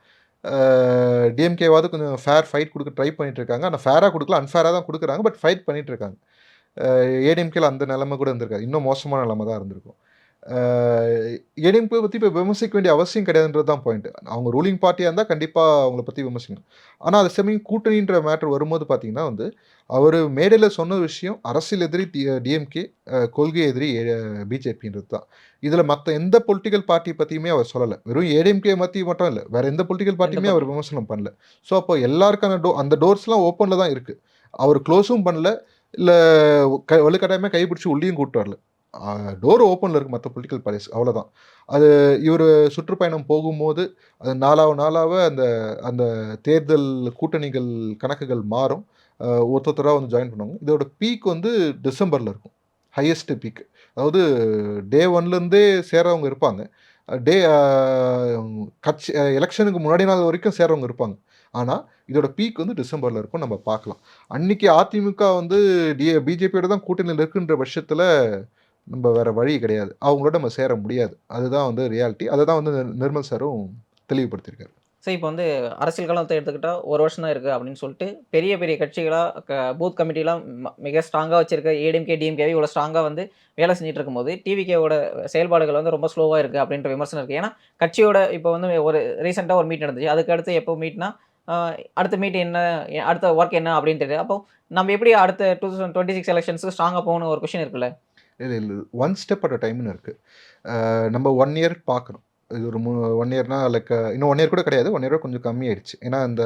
டிஎம்கேவாவது கொஞ்சம் ஃபேர் ஃபைட் கொடுக்க ட்ரை பண்ணிட்டு இருக்காங்க. ஆனால் ஃபேராக கொடுக்கல அன்ஃபேராக தான் கொடுக்குறாங்க பட் ஃபைட் பண்ணிட்டு இருக்காங்க. ஏடிஎம்கேல அந்த நிலமை கூட இருந்திருக்காது. இன்னும் மோசமான நிலமை தான் இருந்திருக்கும். ஏடிஎம்கே பற்றி இப்போ விமர்சிக்க வேண்டிய அவசியம் கிடையாதுன்றது தான் பாயிண்ட் அவங்க ரூலிங் பார்ட்டியாக இருந்தால் கண்டிப்பாக அவங்கள பற்றி விமர்சிக்கணும். ஆனால் அது சமயம் கூட்டணின்ற மேட்ரு வரும்போது பார்த்தீங்கன்னா வந்து அவர் மேடையில் சொன்ன விஷயம் அரசியல் எதிரி டிஎம்கே கொள்கை எதிரி பிஜேபின்றது தான். இதில் மற்ற எந்த பொலிட்டிக்கல் பார்ட்டி பற்றியுமே அவர் சொல்லலை. வெறும் ஏடிஎம்கே மத்தி மட்டும் இல்லை வேற எந்த பொலிட்டிக்கல் பார்ட்டியுமே அவர் விமர்சனம் பண்ணல. ஸோ அப்போ எல்லாருக்கான டோ அந்த டோர்ஸ்லாம் ஓப்பனில் தான் இருக்குது அவர் க்ளோஸும் பண்ணல இல்லை க வலுக்கட்டாயமே கைப்பிடிச்சி உள்ளேயும் கூப்பிட்டு வரல. டோர் ஓப்பனில் இருக்குது மற்ற பொலிட்டிக்கல் பார்ட்டிஸ் அவ்வளோதான் அது இவர் சுற்றுப்பயணம் போகும்போது அது நாளாவ நாளாவ அந்த அந்த தேர்தல் கூட்டணிகள் கணக்குகள் மாறும். ஒருத்தராக வந்து ஜாயின் பண்ணுவாங்க. இதோட பீக் வந்து டிசம்பரில் இருக்கும். ஹையஸ்ட் பீக் அதாவது டே ஒன்லேருந்தே சேரவங்க இருப்பாங்க. டே கட்சி எலெக்ஷனுக்கு முன்னாடி நாள் வரைக்கும் சேரவங்க இருப்பாங்க. ஆனால் இதோட பீக் வந்து டிசம்பரில் இருக்கும் நம்ம பார்க்கலாம். அன்னைக்கு அதிமுக வந்து டி பிஜேபியோட தான் கூட்டணியில் இருக்குன்ற பட்சத்தில் நம்ம வேறு வழி கிடையாது. அவங்களோட நம்ம சேர முடியாது. அதுதான் வந்து ரியாலிட்டி அதை தான் வந்து நிர்மல் சாரும் தெளிவுபடுத்தியிருக்காரு. சரி இப்போ வந்து அரசியல் காலத்தை எடுத்துக்கிட்டால் ஒரு வருஷம் தான் இருக்குது அப்படின்னு சொல்லிட்டு பெரிய பெரிய கட்சிகளாக பூத் கமிட்டிலாம் மிக ஸ்ட்ராங்காக வச்சிருக்க ஏடிஎம்கே டிஎம்கேவே இவ்வளோ ஸ்ட்ராங்காக வந்து வேலை செஞ்சுட்டு இருக்கும்போது டிவிகேவோட செயல்பாடுகள் வந்து ரொம்ப ஸ்லோவாக இருக்குது அப்படின்ற விமர்சனம் இருக்குது ஏன்னா கட்சியோட இப்போ வந்து ஒரு ரீசெண்டாக ஒரு மீட் நடந்துச்சு. அதுக்கு அடுத்து எப்போ மீட்னா அடுத்த மீட் என்ன அடுத்த ஒர்க் என்ன அப்படின்ட்டு அப்போ நம்ம எப்படி அடுத்த டூ தௌசண்ட் டுவெண்ட்டி சிக்ஸ் எலெக்ஷன்ஸுக்கு ஸ்ட்ராங்காக போகணும் ஒரு கொஷின் இருக்குல்ல? இல்லை இல்லை ஒன் ஸ்டெப் அட் அ டைம்னு இருக்குது நம்ம ஒன் இயர் பார்க்குறோம் இது ஒரு மூ ஒன் இயர்னா லைக் இன்னும் ஒன் இயர் கூட கிடையாது. ஒன் இயர் கொஞ்சம் கம்மியாயிடுச்சு ஏன்னா அந்த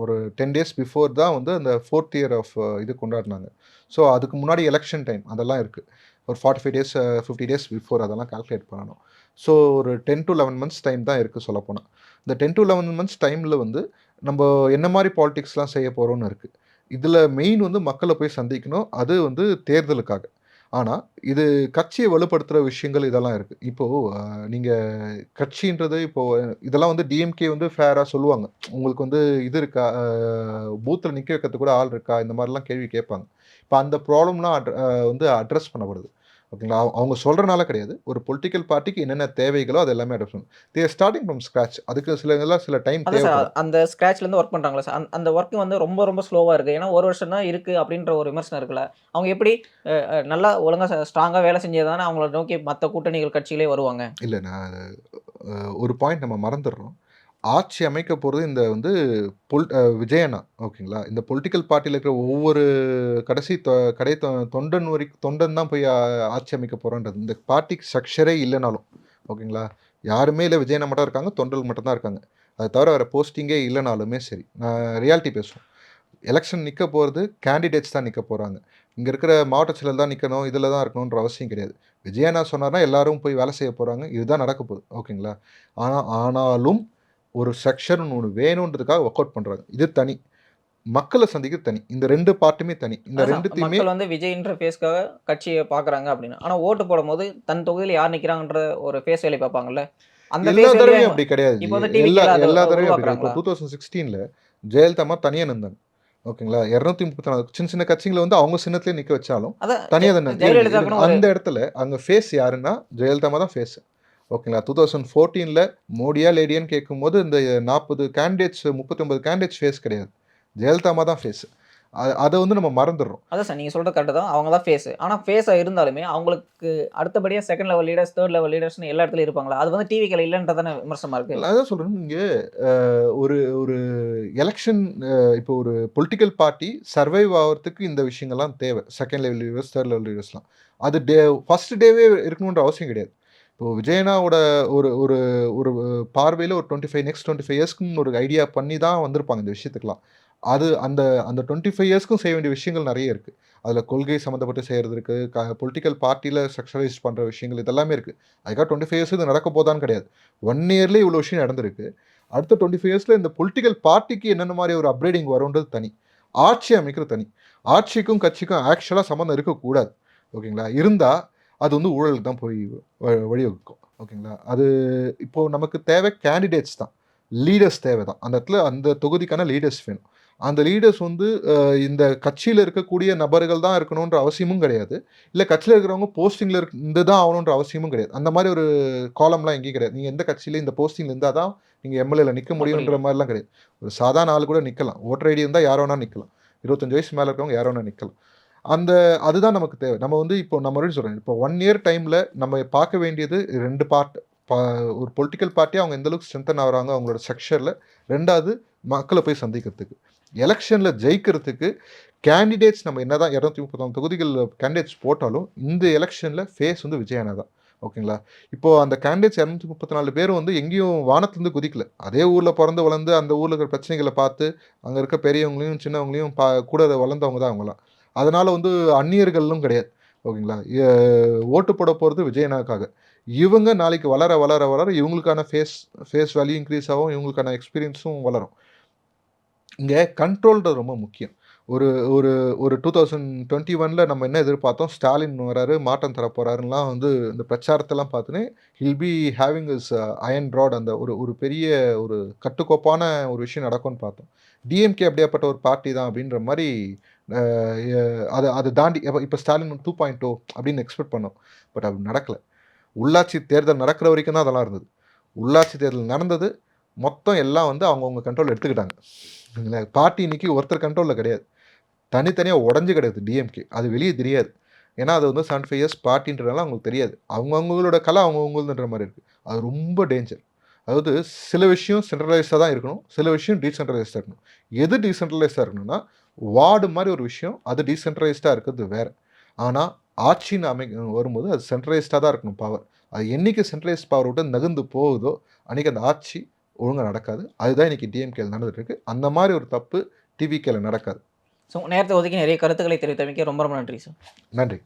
ஒரு டென் டேஸ் பிஃபோர் தான் வந்து அந்த ஃபோர்த் இயர் ஆஃப் இது கொண்டாடினாங்க. ஸோ அதுக்கு முன்னாடி எலெக்ஷன் டைம் அதெல்லாம் இருக்குது ஒரு forty five days fifty days before அதெல்லாம் கால்குலேட் பண்ணணும். ஸோ ஒரு ten to eleven months time தான் இருக்குது சொல்லப்போனால் இந்த டென் டு லெவன் மந்த்ஸ் டைமில் வந்து நம்ம என்ன மாதிரி பாலிடிக்ஸ்லாம் செய்ய போகிறோன்னு இருக்குது இதில் மெயின் வந்து மக்களை போய் சந்திக்கணும். அது வந்து தேர்தலுக்காக. ஆனால் இது கட்சியை வலுப்படுத்துகிற விஷயங்கள் இதெல்லாம் இருக்குது இப்போது நீங்கள் கட்சின்றது இப்போது இதெல்லாம் வந்து டிஎம்கே வந்து ஃபேராக சொல்லுவாங்க. உங்களுக்கு வந்து இது இருக்கா? பூத்தில் நிற்க வைக்கிறது கூட ஆள் இருக்கா? இந்த மாதிரிலாம் கேள்வி கேட்பாங்க. இப்போ அந்த ப்ராப்ளம்லாம் அட் வந்து அட்ரஸ் பண்ணப்படுது. ஓகேங்களா? அவங்க- சொல்கிறனால கிடையாது. ஒரு பொலிட்டிக்கல் பார்ட்டிக்கு என்னென்ன தேவைகளோ அது எல்லாமே அட்ரஸ் பண்ணும் தேர் ஸ்டார்டிங் ஃப்ரம் ஸ்க்ராச் அதுக்கு சில இதெல்லாம் சில டைம் அந்த ஸ்க்ராட்ச்லேருந்து ஒர்க் பண்ணுறாங்களா சார். அந்த ஒர்க் வந்து ரொம்ப ரொம்ப ஸ்லோவாக இருக்குது ஏன்னா ஒரு வருஷம் தான் இருக்குது அப்படின்ற ஒரு விமர்சனம் இருக்குல்ல. அவங்க எப்படி நல்லா ஒழுங்காக ஸ்ட்ராங்காக வேலை செஞ்சது தானே அவங்கள நோக்கி மற்ற கூட்டணிகள் கட்சிகளே வருவாங்க? இல்லை நான் ஒரு பாயிண்ட் நம்ம மறந்துடுறோம். ஆட்சி அமைக்க போகிறது இந்த வந்து பொல் அஹ், விஜயண்ணா ஓகேங்களா? இந்த பொலிட்டிக்கல் பார்ட்டியில் இருக்கிற ஒவ்வொரு கடைசி தொ கடை தொ தொண்டன் வரி தொண்டன் தான் போய் ஆட்சி அமைக்க போகிறோன்றது இந்த பார்ட்டிக்கு ஸ்ட்ரக்சரே இல்லைனாலும் ஓகேங்களா? யாருமே இல்லை விஜயண்ணா மட்டும் இருக்காங்க தொண்டல் மட்டும்தான் இருக்காங்க. அதை தவிர வேறு போஸ்டிங்கே இல்லைனாலுமே சரி நான் ரியாலிட்டி பேசுவோம். எலெக்ஷன் நிற்க போகிறது கேண்டிடேட்ஸ் தான் நிற்க போகிறாங்க இங்கே இருக்கிற மாவட்ட செயலர் தான் நிற்கணும் இதில் தான் இருக்கணுன்ற அவசியம் கிடையாது. விஜயண்ணா சொன்னார்னா எல்லாரும் போய் வேலை செய்ய போகிறாங்க இதுதான் நடக்க போகுது ஓகேங்களா? ஆனால் ஆனாலும் ஒரு செக்ஷன் ஒன்று வேணுன்றதுக்காக ஒர்க் அவுட் பண்ணுறாங்க இது தனி. மக்களை சந்திக்க தனி. இந்த ரெண்டு பார்ட்டுமே தனி. இந்த ரெண்டுத்தையுமே வந்து விஜய்ன்ற ஃபேஸ்க்காக கட்சியை பார்க்குறாங்க அப்படின்னு. ஆனால் ஓட்டு போடும்போது தன் தொகுதியில் யார் நிற்கிறாங்கன்ற ஒரு ஃபேஸ் வேலை பார்ப்பாங்கல்ல? அந்த எல்லா தடவையும் அப்படி கிடையாது. எல்லா எல்லா தடவையும் அப்படி இப்போ? டூ தௌசண்ட் சிக்ஸ்டீனில் ஜெயலலிதா தனியாக நின்றாங்க. ஓகேங்களா? இரநூத்தி முப்பத்தி நாலு சின்ன சின்ன கட்சிகளை வந்து அவங்க சின்னத்துலேயே நிற்க வச்சாலும் தனியாக அந்த இடத்துல அங்கே ஃபேஸ் யாருன்னா ஜெயலலிதா தான் ஃபேஸ் ஓகேங்களா? டூ தௌசண்ட் ஃபோர்டீனில் மோடியா லேடியான்னு கேட்கும்போது இந்த நாற்பது கேண்டிடேட்ஸ் முப்பத்தொம்பது கேண்டிடேட்ஸ் ஃபேஸ் கிடையாது. ஜெயலலிதா தான் ஃபேஸ் அதை வந்து நம்ம மறந்துடுறோம். அதான் சார் நீங்கள் சொல்கிறது கரெக்டு தான். அவங்க தான் ஃபேஸ் ஆனால் ஃபேஸாக இருந்தாலுமே அவங்களுக்கு அடுத்தபடியாக second level leaders third level லீடர்ஸ்னு எல்லா இடத்துலையும் இருப்பாங்களா? அது வந்து டிவிக்கில் இல்லைன்றதான விமர்சனமாக இருக்குது அதான் சொல்கிறேன் நீங்கள் ஒரு ஒரு எலெக்ஷன் இப்போ ஒரு பொலிட்டிக்கல் பார்ட்டி சர்வைவ் ஆகிறதுக்கு இந்த விஷயங்கள்லாம் தேவை. Second level leaders third level லீடர்ஸ்லாம் அது டே ஃபர்ஸ்ட் டேவே இருக்கணுன்ற அவசியம் கிடையாது. இப்போ விஜயனாவோட ஒரு ஒரு ஒரு பார்வையில் ஒரு twenty five next twenty five இயர்ஸ்க்குன்னு ஒரு ஐடியா பண்ணி தான் வந்திருப்பாங்க இந்த விஷயத்துக்குலாம் அது அந்த அந்த டுவெண்ட்டி ஃபைவ் இயர்ஸ்க்கும் செய்ய வேண்டிய விஷயங்கள் நிறைய இருக்குது அதில் கொள்கை சம்மந்தப்பட்டு செய்கிறது இருக்குது க பொலிட்டிக்கல் பார்ட்டியில் ஸ்ட்ரக்சரைஸ் பண்ணுற விஷயங்கள் இதெல்லாமே இருக்குது அதுக்காக டுவெண்ட்டி ஃபைவ் இயர்ஸ் இது நடக்க போதான்னு கிடையாது. ஒன் இயர்லேயே இவ்வளோ விஷயம் நடந்திருக்கு. அடுத்த டுவெண்ட்டி ஃபைவ் இயர்ஸில் இந்த பொலிட்டிக்கல் பார்ட்டிக்கு என்னென்ன மாதிரி ஒரு அப்கிரேடிங் வரும்ன்றது தனி. ஆட்சி அமைக்கிறது தனி. ஆட்சிக்கும் கட்சிக்கும் ஆக்சுவலாக சம்மந்தம் இருக்கக்கூடாது. ஓகேங்களா? இருந்தால் அது வந்து ஊழலுக்கு தான் போய் வழிவகுக்கும். ஓகேங்களா? அது இப்போ நமக்கு தேவை கேண்டிடேட்ஸ் தான். லீடர்ஸ் தேவை தான். அந்த இடத்துல அந்த தொகுதிக்கான லீடர்ஸ் வேணும். அந்த லீடர்ஸ் வந்து இந்த கட்சியில் இருக்கக்கூடிய நபர்கள் தான் இருக்கணுன்ற அவசியமும் கிடையாது. இல்லை கட்சியில் இருக்கிறவங்க போஸ்டிங்கில் இருந்து தான் ஆகணுன்ற அவசியமும் கிடையாது. அந்த மாதிரி ஒரு காலம்லாம் எங்கேயும் கிடையாது. நீங்கள் எந்த கட்சியில இந்த போஸ்டிங்கில் இருந்தால் தான் நீங்கள் எம்எல்ஏல நிற்க முடியுன்ற மாதிரிலாம் கிடையாது. ஒரு சாதாரண ஆள் கூட நிற்கலாம் ஓட்டர் ஐடி இருந்தால் யார் வேணா நிற்கலாம் இருபத்தஞ்சு வயசு மேலே இருக்கவங்க யார் வேணா நிற்கலாம் அந்த அதுதான் நமக்கு தேவை. நம்ம வந்து இப்போ நம்ம மறுபடியும் சொல்கிறேன் இப்போ ஒன் இயர் டைமில் நம்ம பார்க்க வேண்டியது ரெண்டு பார்ட் ஒரு பொலிட்டிக்கல் பார்ட்டி அவங்க எந்தளவுக்கு ஸ்ட்ரென்தன் ஆகிறாங்க அவங்களோட செக்ஷனில் ரெண்டாவது மக்களை போய் சந்திக்கிறதுக்கு. எலெக்ஷனில் ஜெயிக்கிறதுக்கு கேண்டிடேட்ஸ் நம்ம என்னதான் இரநூத்தி முப்பத்தொன்று தொகுதிகள் கேண்டிடேட்ஸ் போட்டாலும் இந்த எலெக்ஷனில் ஃபேஸ் வந்து விஜயானா தான். ஓகேங்களா? இப்போ அந்த கேண்டிடேட்ஸ் இரநூத்தி முப்பத்தி நாலு பேர் வந்து எங்கேயும் வானத்துலேருந்து குதிக்கல. அதே ஊரில் பிறந்து வளர்ந்து அந்த ஊரில் இருக்கிற பிரச்சனைகளை பார்த்து அங்கே இருக்க பெரியவங்களையும் சின்னவங்களையும் பா கூட வளர்ந்தவங்க தான் அவங்களாம். அதனால் வந்து அந்நியர்களும் கிடையாது. ஓகேங்களா? ஓட்டு போட போகிறது விஜயனாக்காக. இவங்க நாளைக்கு வளர வளர வளர இவங்களுக்கான ஃபேஸ் ஃபேஸ் வேல்யூ இன்க்ரீஸ் ஆகும் இவங்களுக்கான எக்ஸ்பீரியன்ஸும் வளரும். இங்கே கண்ட்ரோல்ன்றது ரொம்ப முக்கியம். ஒரு ஒரு ஒரு டூ தௌசண்ட் டுவெண்ட்டி ஒனில் நம்ம என்ன எதிர்பார்த்தோம்? ஸ்டாலின் வராரு மாற்றம் தர போகிறாருலாம் வந்து இந்த பிரச்சாரத்தெல்லாம் பார்த்துன்னு he'll be having is iron rod அந்த ஒரு ஒரு பெரிய ஒரு கட்டுக்கோப்பான ஒரு விஷயம் நடக்கும்னு பார்த்தோம். டிஎம்கே அப்படியாப்பட்ட ஒரு பார்ட்டி தான் அப்படின்ற மாதிரி அதை அதை தாண்டி இப்போ ஸ்டாலின் டூ பாயிண்ட் டூ அப்படின்னு எக்ஸ்பெக்ட் பண்ணோம். பட் அப்படி நடக்கலை. உள்ளாட்சி தேர்தல் நடக்கிற வரைக்கும் தான் அதெல்லாம் இருந்தது. உள்ளாட்சி தேர்தல் நடந்தது. மொத்தம் எல்லாம் வந்து அவங்கவுங்க கண்ட்ரோல் எடுத்துக்கிட்டாங்க. பார்ட்டி இன்னைக்கு ஒருத்தர் கண்ட்ரோலில் கிடையாது. தனித்தனியாக உடஞ்சு கிடையாது டிஎம்கே அது வெளியே தெரியாது. ஏன்னா அது வந்து செவன்டி ஃபைவ் இயர்ஸ் பார்ட்டின்றனால அவங்களுக்கு தெரியாது. அவங்கவுங்களோட கலை அவங்கவுங்களுன்ற மாதிரி இருக்குது அது ரொம்ப டேஞ்சர் அதாவது சில விஷயம் சென்ட்ரலைஸ்டாக தான் இருக்கணும் சில விஷயம் டீசென்ட்ரலைஸ்டாக இருக்கணும். எது டீசென்ட்ரலைஸ்டாக இருக்கணும்னா வார்டு மாதிரி ஒரு விஷயம் அது டீசென்ட்ரலைஸ்டாக இருக்கிறது வேற. ஆனால் ஆட்சின்னு அமை வரும்போது அது சென்ட்ரலைஸ்டாக தான் இருக்கணும் பவர் அது என்னைக்கு சென்ட்ரலைஸ்ட் பவர் விட்டு நகர்ந்து போகுதோ அன்றைக்கி அந்த ஆட்சி ஒழுங்காக நடக்காது. அதுதான் இன்னைக்கு டிஎம்கேல நடந்துட்டு இருக்கு அந்த மாதிரி ஒரு தப்பு டிவிகேல நடக்காது. ஸோ நேரத்தை ஒதுக்கி நிறைய கருத்துக்களை தெரிவித்தமைக்கு ரொம்ப ரொம்ப நன்றி சார் நன்றி.